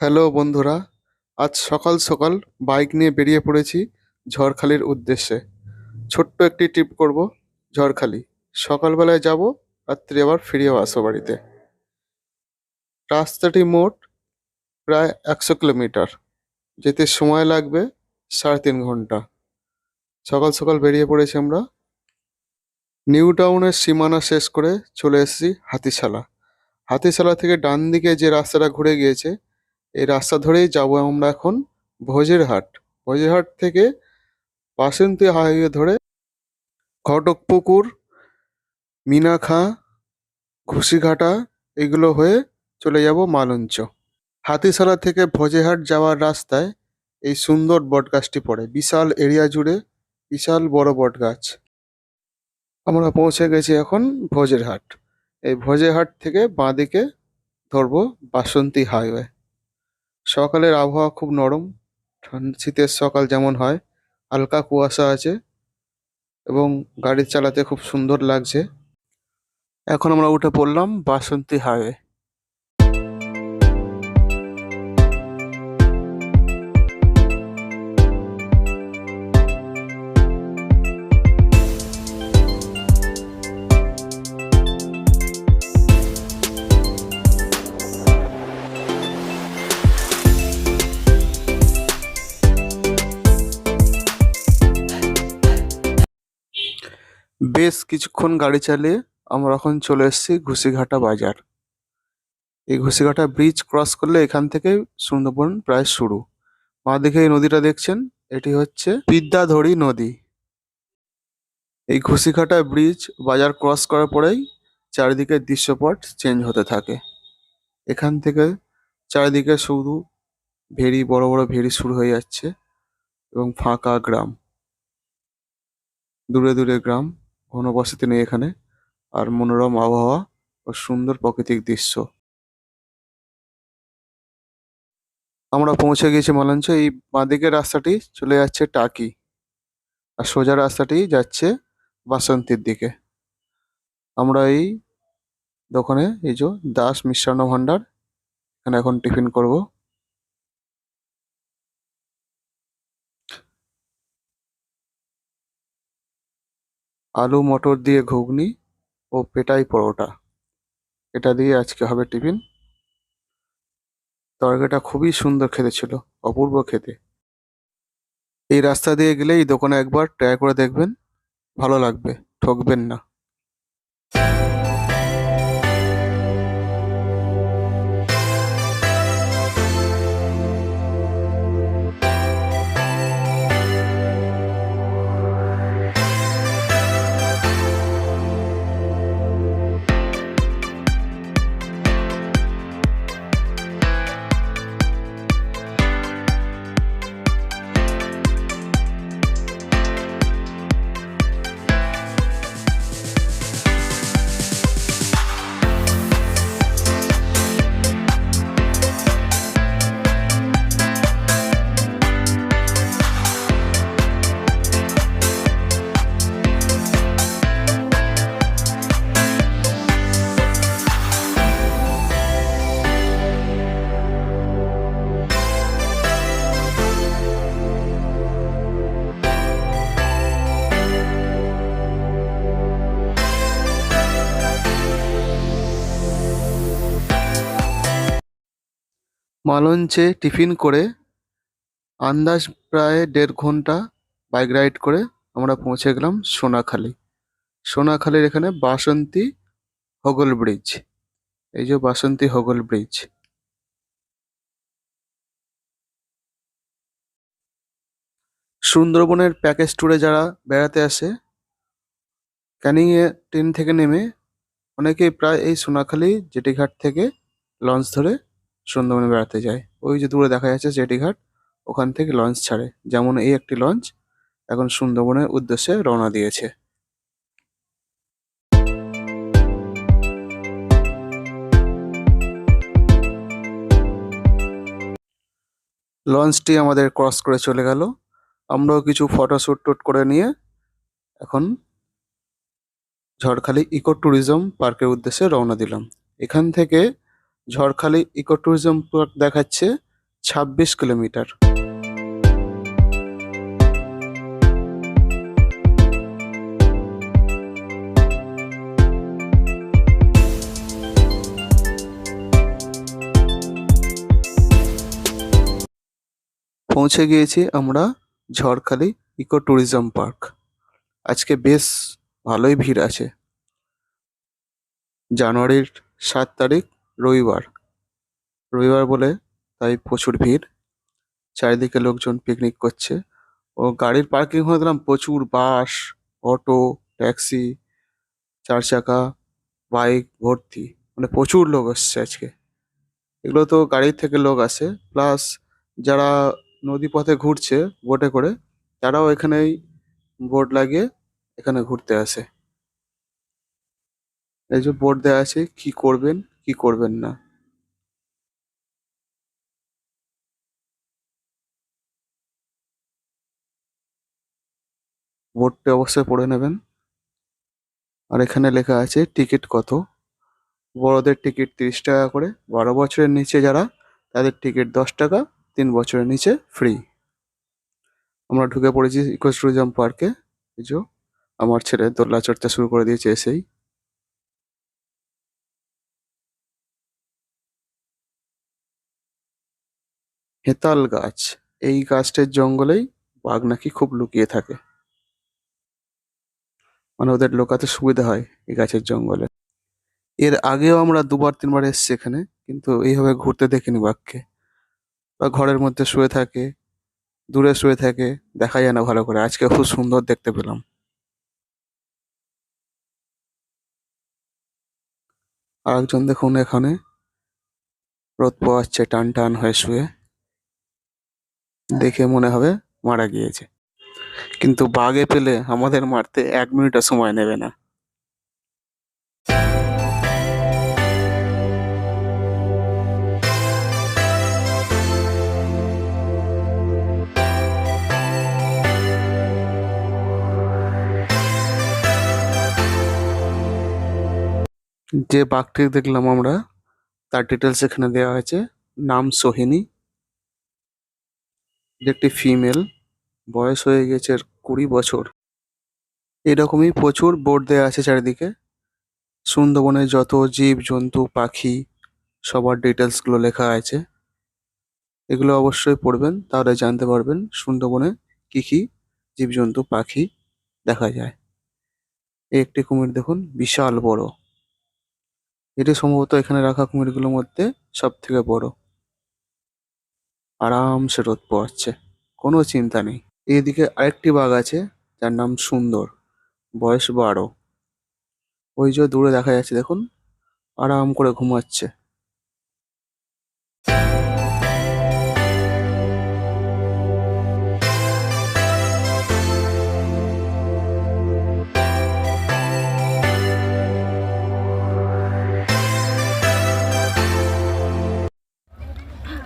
Hello বন্ধুরা, আজ সকাল সকাল বাইক নিয়ে বেরিয়ে পড়েছি ঝড়খালির উদ্দেশ্যে। ছোট্ট একটি ট্রিপ করব ঝড়খালি। সকালবেলায় যাব, রাত্রি আবার ফিরেও আসব বাড়িতে। রাস্তাটি মোট প্রায় একশো কিলোমিটার। যেতে সময় লাগবে সাড়ে তিন ঘণ্টা। সকাল সকাল বেরিয়ে পড়েছি আমরা। নিউ টাউনের সীমানা শেষ করে চলে এসেছি হাতিশালা। হাতিশালা থেকে ডান দিকে যে রাস্তাটা ঘুরে গিয়েছে এই রাস্তা ধরেই যাব আমরা এখন ভোজেরহাট। ভোজেরহাট থেকে বাসন্তী হাইওয়ে ধরে ঘটকপুকুর, মিনাখা, ঘুষিঘাটা এগুলো হয়ে চলে যাব মালঞ্চ। হাতিশালা থেকে ভোজেহাট যাওয়ার রাস্তায় এই সুন্দর বটগাছটি পড়ে। বিশাল এরিয়া জুড়ে বিশাল বড় বটগাছ। আমরা পৌঁছে গেছি এখন ভোজেরহাট। এই ভোজেরহাট থেকে বাঁদিকে ধরবো বাসন্তী হাইওয়ে। সকালের আবহাওয়া খুব নরম। শীতের সকাল যেমন হয়, হালকা কুয়াশা আছে এবং গাড়ি চালাতে খুব সুন্দর লাগছে। এখন আমরা উঠে পড়লাম বাসন্তী হাইওয়ে। কিছুক্ষণ গাড়ি চালিয়ে আমরা এখন চলে এসেছি ঘুষিঘাটা বাজার। এই ঘুষিঘাটা ব্রিজ ক্রস করলে এখান থেকে সুন্দরবন প্রায় শুরু। বাঁ দিকে এই নদীটা দেখছেন, এটি হচ্ছে বিদ্যাধরী নদী। এই ঘুষিঘাটা ব্রিজ বাজার ক্রস করার পরেই চারিদিকের দৃশ্যপট চেঞ্জ হতে থাকে। এখান থেকে চারিদিকে শুধু ভেরি, বড় বড় ভেরি শুরু হয়ে যাচ্ছে এবং ফাঁকা গ্রাম। দূরে দূরে গ্রাম। ঘনবসতি নেই এখানে। আর মনোরম আবহাওয়া ও সুন্দর প্রাকৃতিক দৃশ্য। আমরা পৌঁছে গেছি মালঞ্চ। এই বাঁদিকের রাস্তাটি চলে যাচ্ছে টাকি। আর সোজা রাস্তাটি যাচ্ছে বাসন্তীর দিকে। আমরা এই দোকানে, এই যে দাস মিষ্টান্ন ভান্ডার, এখানে এখন টিফিন করব। আলু, মটর দিয়ে ঘুগনি ও পেটাই পরোটা। এটা দিয়ে আজকে হবে টিফিন। তরকারিটা খুবই সুন্দর খেতে ছিল, অপূর্ব খেতে। এই রাস্তা দিয়ে গেলে এই দোকানে একবার ট্রাই করে দেখবেন, ভালো লাগবে, ঠকবেন না। মালঞ্চে টিফিন করে আন্দাজ প্রায় দেড় ঘণ্টা বাইক রাইড করে আমরা পৌঁছে গেলাম সোনাখালি। সোনাখালির এখানে বাসন্তী হোগল ব্রিজ। এই যে বাসন্তী হোগল ব্রিজ। সুন্দরবনের প্যাকেজ ট্যুরে যারা বেড়াতে আসে ক্যানিংয়ে ট্রেন থেকে নেমে অনেকেই প্রায় এই সোনাখালি জেটিঘাট থেকে লঞ্চ ধরে সুন্দরবনে বেড়াতে যায়। ওই যে দূরে দেখা যাচ্ছে জেটিঘাট ওখান থেকে লঞ্চ ছাড়ে। যেমন এই একটি লঞ্চ এখন সুন্দরবনের উদ্দেশ্যে রওনা দিয়েছে। লঞ্চটি আমাদের ক্রস করে চলে গেল। আমরাও কিছু ফটো শ্যুট টুট করে নিয়ে এখন ঝড়খালি ইকো ট্যুরিজম পার্কের উদ্দেশ্যে রওনা দিলাম। এখান থেকে ঝড়খালি ইকো ট্যুরিজম পার্ক দেখাচ্ছে ছাব্বিশ কিলোমিটার। পৌঁছে গিয়েছি আমরা ঝড়খালি ইকো ট্যুরিজম পার্ক আজকে বেশ ভালোই ভিড় আছে। জানুয়ারির সাত তারিখ রবিবার। রবিবার বলে তাই প্রচুর ভিড়। চারিদিকে লোকজন পিকনিক করছে ও গাড়ির পার্কিং হয়ে দেখলাম প্রচুর বাস অটো ট্যাক্সি চার চাকা বাইক ভর্তি। মানে প্রচুর লোক আসছে আজকে। এগুলো তো গাড়ির থেকে লোক আসে। প্লাস যারা নদী পথে ঘুরছে বোটে করে, তারাও এখানেই বোট লাগিয়ে এখানে ঘুরতে আসে। এই যে বোট দেওয়া আছে, কি করবেন? কি করবেন না? বোর্ডটা অবশ্যই পড়ে নেবেন। আর এখানে লেখা আছে টিকিট কত? বড়দের টিকিট তিরিশ টাকা করে। বারো বছরের নিচে যারা, তাদের টিকিট দশ টাকা, তিন বছরের নিচে ফ্রি। আমরা ঢুকে পড়েছি ইকো ট্যুরিজম পার্কে। এই আমার ছেলে দোল্লা চড়তে শুরু করে দিয়েছে এসেই। হেতাল গাছ। এই গাছটার জঙ্গলেই বাঘ নাকি খুব লুকিয়ে থাকে। মানে ওদের লোকাতে সুবিধা হয় এই গাছের জঙ্গলে। এর আগেও আমরা দুবার, তিনবার এসেছি এখানে, কিন্তু এইভাবে ঘুরতে দেখিনি বাঘকে। বা ঘরের মধ্যে শুয়ে থাকে, দূরে শুয়ে থাকে দেখা যায় না ভালো করে। আজকে খুব সুন্দর দেখতে পেলাম। আরেকজন দেখুন এখানে। রোদ পোয়াচ্ছে টান টান হয়ে শুয়ে। দেখে মনে হবে মারা গিয়েছে। কিন্তু বাঘে পেলে আমাদের মারতে এক মিনিটও সময় নেবে না। যে বাঘটি দেখলাম আমরা, তার ডিটেলস এখানে দেওয়া হয়েছে। নাম সোহিনী। যে একটি ফিমেল বয়স হয়ে গেছে কুড়ি বছর। এরকমই প্রচুর বোর্ড দেওয়া আছে চারিদিকে। সুন্দরবনে যত জীব, জন্তু, পাখি, সবার ডিটেলসগুলো লেখা আছে। এগুলো অবশ্যই পড়বেন, তাহলে জানতে পারবেন সুন্দরবনে কী কি জীবজন্তু পাখি দেখা যায়। এই একটি কুমির দেখুন, বিশাল বড়। এটি সম্ভবত এখানে রাখা কুমিরগুলোর মধ্যে সব থেকে বড়। আরামসে রোদ পোয়াচ্ছে কোনো চিন্তা নেই। এদিকে আরেকটি বাঘ আছে, যার নাম সুন্দর। বয়স বারো। ওই যে দূরে দেখা যাচ্ছে, দেখুন। আরাম করে ঘুমাচ্ছে।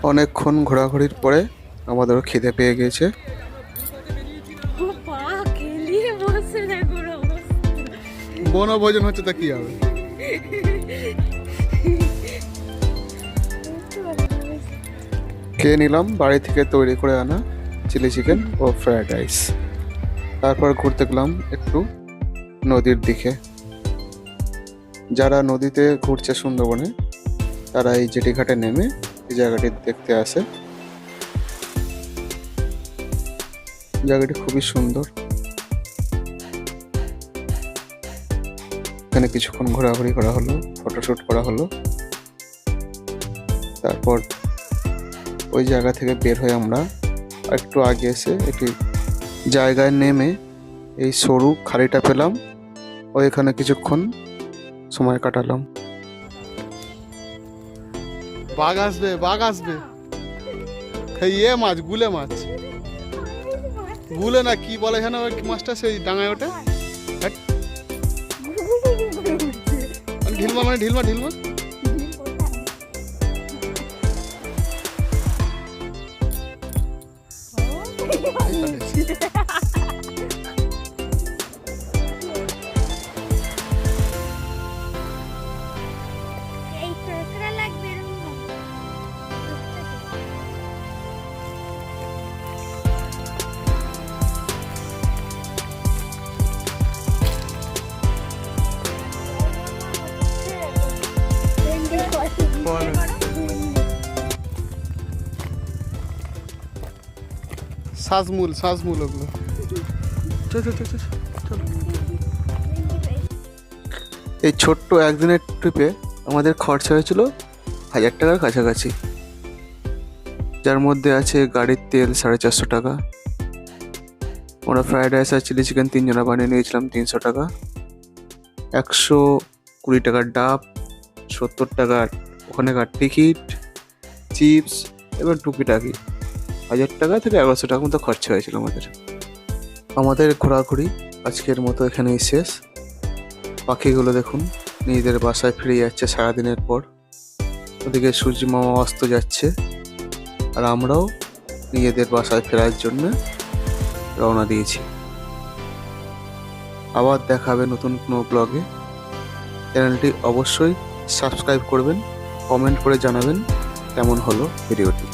অনেকক্ষণ ঘোরাঘুরির পরে আমাদেরও খিদে পেয়ে অবস্থা বনভোজন হচ্ছে তা কি হবে? খেয়ে নিলাম বাড়ি থেকে তৈরি করে আনা চিলি চিকেন ও ফ্রায়েড রাইস। তারপর ঘুরতে গেলাম একটু নদীর দিকে। যারা নদীতে ঘুরছে সুন্দরবনে তারা এই জেটি ঘাটে নেমে এই জায়গাটি দেখতে আসে জায়গাটি খুবই সুন্দর। এখানে কিছুক্ষণ ঘোরাঘুরি করা হলো, ফটোশুট করা হলো। তারপর ওই জায়গা থেকে বের হয়ে আমরা একটু আগে এসে একটি জায়গায় নেমে এই সরু খাড়িটা পেলাম। ও এখানে কিছুক্ষণ সময় কাটালাম। বাঘ আসবে বাঘ আসবে। ইয়ে মাছ, গুলে মাছ। গুলে না কি বলে যেন ওই মাছটা সেই ডাঙায় ওঠে? ঢিলমা মানে ঢিলমা ঢিলমা? এই শ্বাসমূল শ্বাসমূল ওগুলো। চল চল চল চল, চল। এই ছোট্ট একদিনের ট্রিপে আমাদের খরচা হয়েছিল হাজার টাকার কাছাকাছি। যার মধ্যে আছে গাড়ির তেল সাড়ে চারশো টাকা। আমরা ফ্রাইড রাইস আর চিলি চিকেন তিনজনা বানিয়ে নিয়েছিলাম তিনশো টাকা। একশো কুড়ি টাকার ডাব সত্তর টাকার ওখানেকার টিকিট চিপস এবং টুকিটাকি। হাজার টাকা থেকে এগারোশো টাকা মতো খরচা হয়েছিল আমাদের। আমাদের ঘোরাঘুরি আজকের মতো এখানেই শেষ। পাখিগুলো দেখুন, নিজেদের বাসায় ফিরে যাচ্ছে সারাদিনের পর। ওদিকে সূর্য মামা অস্ত যাচ্ছে, আর আমরাও নিজেদের বাসায় ফেরার জন্য রওনা দিয়েছি। আবার দেখা হবে নতুন কোনো ব্লগে। চ্যানেলটি অবশ্যই সাবস্ক্রাইব করবেন, কমেন্ট করে জানাবেন কেমন হলো ভিডিওটি।